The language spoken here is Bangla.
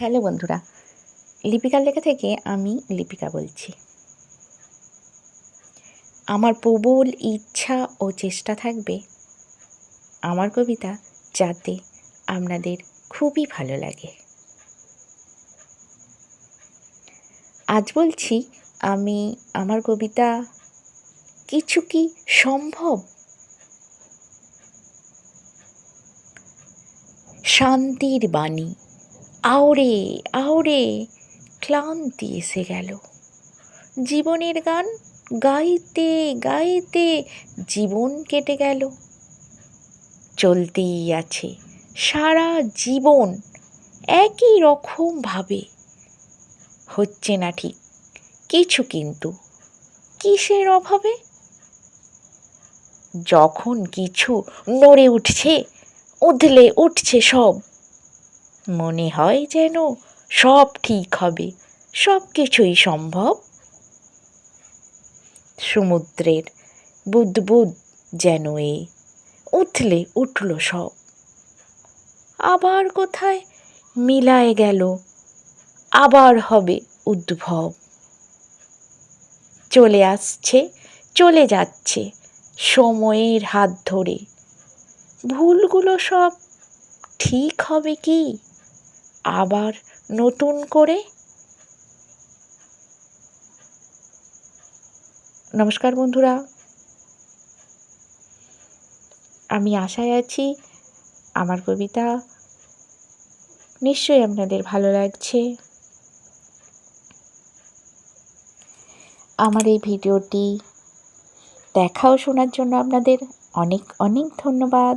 হ্যালো বন্ধুরা লিপিকার লেখা থেকে আমি লিপিকা বলছি। আমার প্রবল ইচ্ছা ও চেষ্টা থাকবে আমার কবিতা যাতে আপনাদের খুবই ভালো লাগে। আজ বলছি আমি, আমার কবিতা কিছু কি সম্ভব? শান্তির বাণী আওরে আওরে ক্লান্তি এসে গেল। জীবনের গান গাইতে গাইতে জীবন কেটে গেল। চলতেই আছে সারা জীবন একই রকমভাবে হচ্ছে না ঠিক, কিছু কিন্তু কিসের অভাবে? যখন কিছু নড়ে উঠছে, উধলে উঠছে সব। মনে হয় যেন সব ঠিক হবে, সব কিছুই সম্ভব। সমুদ্রের বুদবুদ যেন এ উথলে উঠল সব। আবার কোথায় মিলায় গেল, আবার হবে উদ্ভব। চলে আসছে, চলে যাচ্ছে সময়ের হাত ধরে। ভুলগুলো সব ঠিক হবে কি? আবার নতুন করে। নমস্কার বন্ধুরা। আমি আশায় আছি আমার কবিতা নিশ্চয়ই আপনাদের ভালো লাগছে। আমার এই ভিডিওটি দেখা ও শোনার জন্য আপনাদের অনেক অনেক ধন্যবাদ।